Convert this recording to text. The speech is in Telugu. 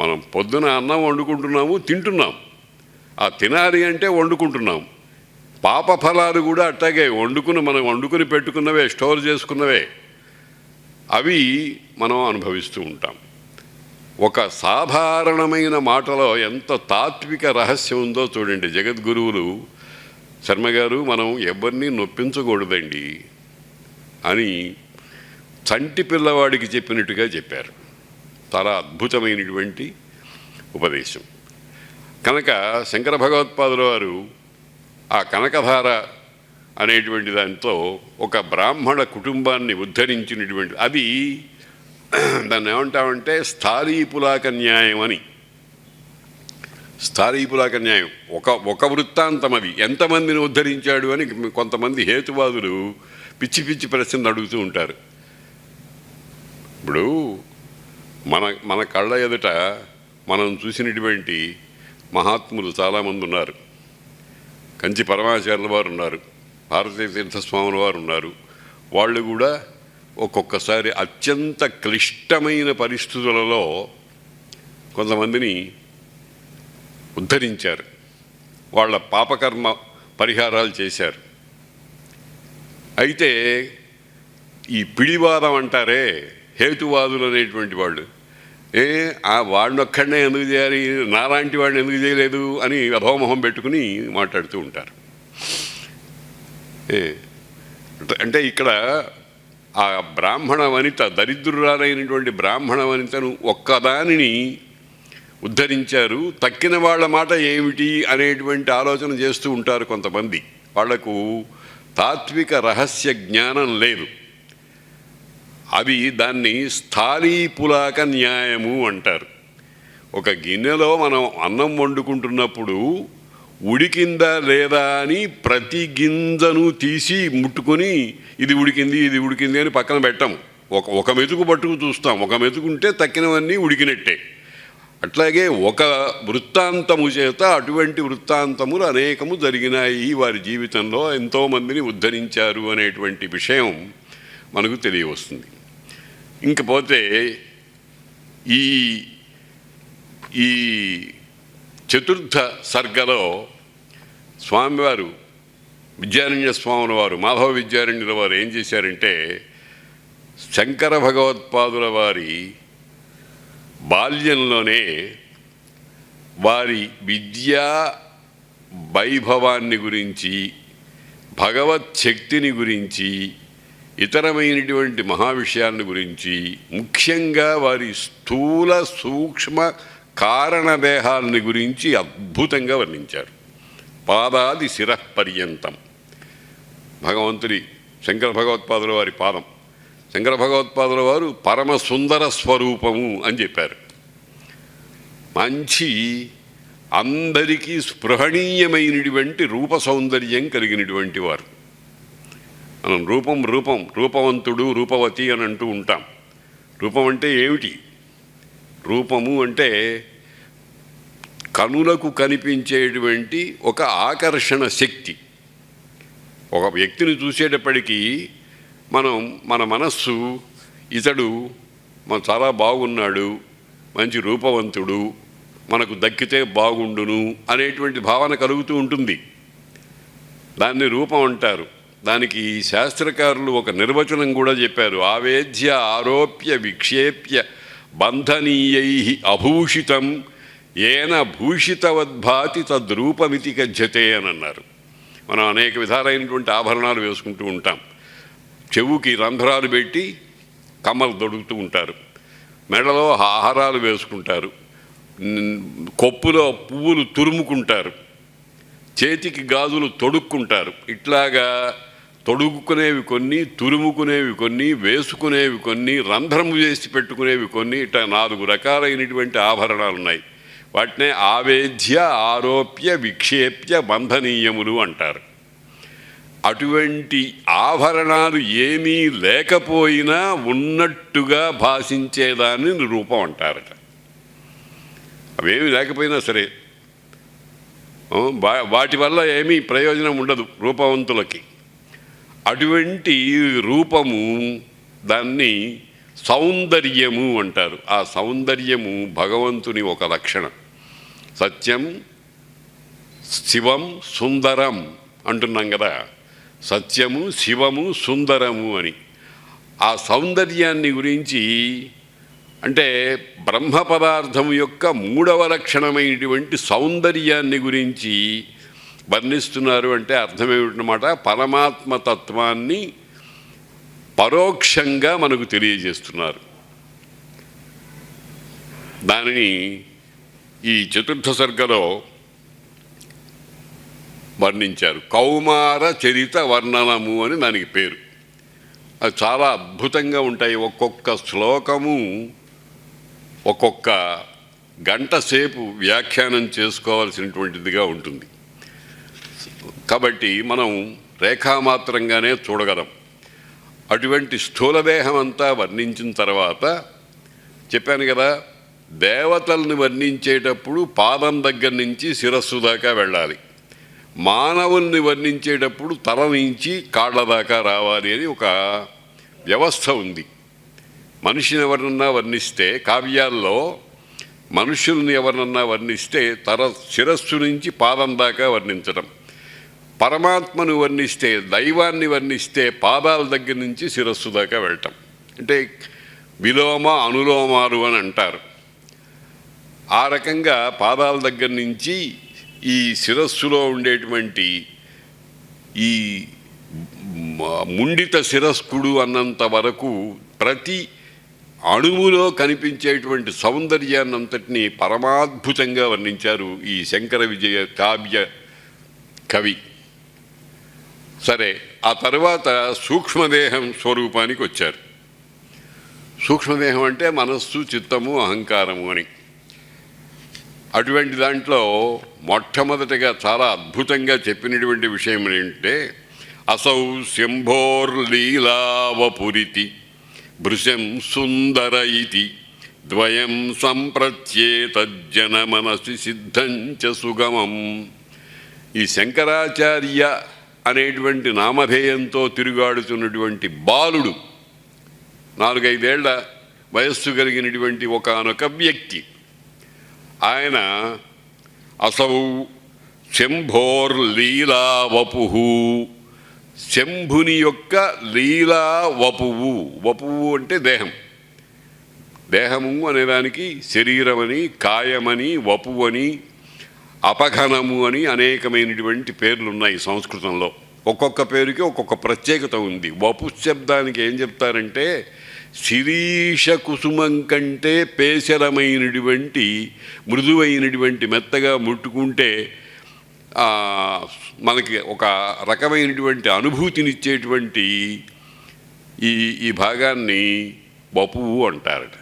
మనం పొద్దున అన్నం వండుకుంటున్నాము తింటున్నాం. ఆ తినాలి అంటే వండుకుంటున్నాం. పాప ఫలాలు కూడా అట్టాగే వండుకుని మనం వండుకుని పెట్టుకున్నవే స్టోర్ చేసుకున్నవే. అవి మనం అనుభవిస్తూ ఉంటాం. ఒక సాధారణమైన మాటలో ఎంత తాత్విక రహస్యం ఉందో చూడండి. జగద్గురువులు శర్మ గారు మనం ఎవరిని నొప్పించకూడదండి అని చంటి పిల్లవాడికి చెప్పినట్టుగా చెప్పారు. చాలా అద్భుతమైనటువంటి ఉపదేశం. కనుక శంకర భగవత్పాదుల వారు ఆ కనకధార అనేటువంటి దాంతో ఒక బ్రాహ్మణ కుటుంబాన్ని ఉద్ధరించినటువంటి అది దాన్ని ఏమంటామంటే స్థాళీపులాక న్యాయం అని స్థాళీపులాక న్యాయం ఒక ఒక వృత్తాంతం అది. ఎంతమందిని ఉద్ధరించాడు అని కొంతమంది హేతువాదులు పిచ్చి పిచ్చి ప్రశ్నలు అడుగుతూ ఉంటారు. ఇప్పుడు మన మన కళ్ళ ఎదుట మనం చూసినటువంటి మహాత్ములు చాలామంది ఉన్నారు. కంచి పరమాచార్యుల వారు ఉన్నారు భారతీయ తీర్థస్వాముల వారు ఉన్నారు. వాళ్ళు కూడా ఒక్కొక్కసారి అత్యంత క్లిష్టమైన పరిస్థితులలో కొంతమందిని ఉద్ధరించారు. వాళ్ళ పాపకర్మ పరిహారాలు చేశారు. అయితే ఈ పిడివాదం అంటారే హేతువాదులు అనేటువంటి వాళ్ళు. ఏ ఆ వాడినొక్కడనే ఎందుకు చేయాలి? నాలాంటి వాడిని ఎందుకు చేయలేదు అని అధోమొహం పెట్టుకుని మాట్లాడుతూ ఉంటారు. ఏ, అంటే ఇక్కడ ఆ బ్రాహ్మణ వనిత దరిద్రురాలైనటువంటి బ్రాహ్మణ వనితను ఒక్కదానిని ఉద్ధరించారు. తక్కిన వాళ్ళ మాట ఏమిటి అనేటువంటి ఆలోచన చేస్తూ ఉంటారు కొంతమంది. వాళ్ళకు తాత్విక రహస్య జ్ఞానం లేదు. అవి దాన్ని స్థాళీపులాక న్యాయము అంటారు. ఒక గిన్నెలో మనం అన్నం వండుకుంటున్నప్పుడు ఉడికిందా లేదా అని ప్రతి గింజను తీసి ముట్టుకొని ఇది ఉడికింది ఇది ఉడికింది అని పక్కన పెట్టాము. ఒక ఒక మెతుకు పట్టుకు చూస్తాం. ఒక మెతుకుంటే తక్కినవన్నీ ఉడికినట్టే. అట్లాగే ఒక వృత్తాంతము చేత అటువంటి వృత్తాంతములు అనేకము జరిగినాయి. వారి జీవితంలో ఎంతోమందిని ఉద్ధరించారు అనేటువంటి విషయం మనకు తెలియవస్తుంది. ఇంకపోతే ఈ ఈ చతుర్థ సర్గలో స్వామివారు విద్యారణ్య స్వాముల వారు మాధవ విద్యారణ్యుల వారు ఏం చేశారంటే శంకర భగవత్పాదుల వారి బాల్యంలోనే వారి విద్యా వైభవాన్ని గురించి భగవత్ శక్తిని గురించి ఇతరమైనటువంటి మహావిషయాలను గురించి ముఖ్యంగా వారి స్థూల సూక్ష్మ కారణదేహాలని గురించి అద్భుతంగా వర్ణించారు. పాదాది శిరపర్యంతం భగవంతుడి శంకర భగవత్పాదుల వారి పాదం. శంకర భగవత్పాదుల వారు పరమ సుందర స్వరూపము అని చెప్పారు. మంచి అందరికీ స్పృహణీయమైనటువంటి రూప సౌందర్యం కలిగినటువంటి వారు. మనం రూపం రూపం రూపవంతుడు రూపవతి అని అంటూ ఉంటాం. రూపం అంటే ఏమిటి? రూపము అంటే కనులకు కనిపించేటువంటి ఒక ఆకర్షణ శక్తి. ఒక వ్యక్తిని చూసేటప్పటికీ మనం మన మనస్సు ఇతడు మన చాలా బాగున్నాడు మంచి రూపవంతుడు మనకు దక్కితే బాగుండును అనేటువంటి భావన కలుగుతూ ఉంటుంది. దాన్ని రూపం అంటారు. దానికి శాస్త్రకారులు ఒక నిర్వచనం కూడా చెప్పారు. ఆవేద్య ఆరోప్య విక్షేప్య బంధనీయై అభూషితం ఏన భూషితవద్భాతి తద్రూపమితి గజ్జతే అని అన్నారు. మనం అనేక విధాలైనటువంటి ఆభరణాలు వేసుకుంటూ ఉంటాం. చెవుకి రంధ్రాలు పెట్టి కమ్మలు దొడుకుతూ ఉంటారు. మెడలో ఆహారాలు వేసుకుంటారు. కొప్పులో పువ్వులు తురుముకుంటారు. చేతికి గాజులు తొడుక్కుంటారు. ఇట్లాగా తొడుగుకునేవి కొన్ని తురుముకునేవి కొన్ని వేసుకునేవి కొన్ని రంధ్రము చేసి పెట్టుకునేవి కొన్ని ఇట్లా నాలుగు రకాలైనటువంటి ఆభరణాలు ఉన్నాయి వాటినే ఆవేద్య ఆరోప్య విక్షేప్య బంధనీయములు అంటారు. అటువంటి ఆభరణాలు ఏమీ లేకపోయినా ఉన్నట్టుగా భాషించేదాన్ని రూపం అంటారట. అవేమి లేకపోయినా సరే వా- వాటి వల్ల ఏమీ ప్రయోజనం ఉండదు రూపవంతులకి. అటువంటి రూపము దాన్ని సౌందర్యము అంటారు. ఆ సౌందర్యము భగవంతుని ఒక లక్షణం సత్యం శివం సుందరం అంటున్నాం కదా. సత్యము శివము సుందరము అని. ఆ సౌందర్యాన్ని గురించి అంటే బ్రహ్మ పదార్థం యొక్క మూడవ లక్షణమైనటువంటి సౌందర్యాన్ని గురించి వర్ణిస్తున్నారు అంటే అర్థమేమిటనమాట పరమాత్మ తత్వాన్ని పరోక్షంగా మనకు తెలియజేస్తున్నారు. దానిని ఈ చతుర్థ సర్గలో వర్ణించారు. కౌమార చరిత వర్ణనము అని దానికి పేరు. అది చాలా అద్భుతంగా ఉంటాయి. ఒక్కొక్క శ్లోకము ఒక్కొక్క గంట సేపు వ్యాఖ్యానం చేసుకోవాల్సినటువంటిదిగా ఉంటుంది. కాబట్టి మనం రేఖామాత్రంగానే చూడగలం. అటువంటి స్థూలదేహం అంతా వర్ణించిన తర్వాత చెప్పాను కదా దేవతల్ని వర్ణించేటప్పుడు పాదం దగ్గర నుంచి శిరస్సు దాకా వెళ్ళాలి. మానవుల్ని వర్ణించేటప్పుడు తల నుంచి కాళ్ళ దాకా రావాలి అని ఒక వ్యవస్థ ఉంది. మనిషిని ఎవరినన్నా వర్ణిస్తే కావ్యాల్లో మనుషుల్ని ఎవరినన్నా వర్ణిస్తే తర శిరస్సు నుంచి పాదం దాకా వర్ణించడం పరమాత్మను వర్ణిస్తే దైవాన్ని వర్ణిస్తే పాదాల దగ్గర నుంచి శిరస్సు దాకా వెళ్ళటం అంటే విలోమ అనులోమాలు అని అంటారు. ఆ రకంగా పాదాల దగ్గర నుంచి ఈ శిరస్సులో ఉండేటువంటి ఈ ముండిత శిరస్కుడు అన్నంత వరకు ప్రతి అణువులో కనిపించేటువంటి సౌందర్యాన్నంతటినీ పరమాద్భుతంగా వర్ణించారు ఈ శంకర విజయ కావ్య కవి. సరే ఆ తర్వాత సూక్ష్మదేహం స్వరూపానికి వచ్చారు. సూక్ష్మదేహం అంటే మనస్సు చిత్తము అహంకారము అని. అటువంటి దాంట్లో మొట్టమొదటిగా చాలా అద్భుతంగా చెప్పినటువంటి విషయం ఏంటంటే అసౌ శంభోర్లీలావపురితి భృశం సుందర ఇతి ద్వయం సంప్రత్యేతజ్జన మనసి సిద్ధం చ సుగమం. ఈ శంకరాచార్య అనేటువంటి నామధేయంతో తిరుగాడుతున్నటువంటి బాలుడు. నాలుగైదేళ్ళ వయస్సు కలిగినటువంటి ఒకనొక వ్యక్తి. ఆయన అసౌ శంభోర్ లీలా వపుహు శంభుని యొక్క లీలా వపువు వపువు అంటే దేహం. దేహము అనేదానికి శరీరమని కాయమని వపువు అని అపఘనము అని అనేకమైనటువంటి పేర్లు ఉన్నాయి సంస్కృతంలో. ఒక్కొక్క పేరుకి ఒక్కొక్క ప్రత్యేకత ఉంది. వపు శబ్దానికి ఏం చెప్తారంటే శిరీష కుసుమం కంటే పేసరమైనటువంటి మృదువైనటువంటి మెత్తగా ముట్టుకుంటే మనకి ఒక రకమైనటువంటి అనుభూతినిచ్చేటువంటి ఈ ఈ భాగాన్ని వపువు అంటారట.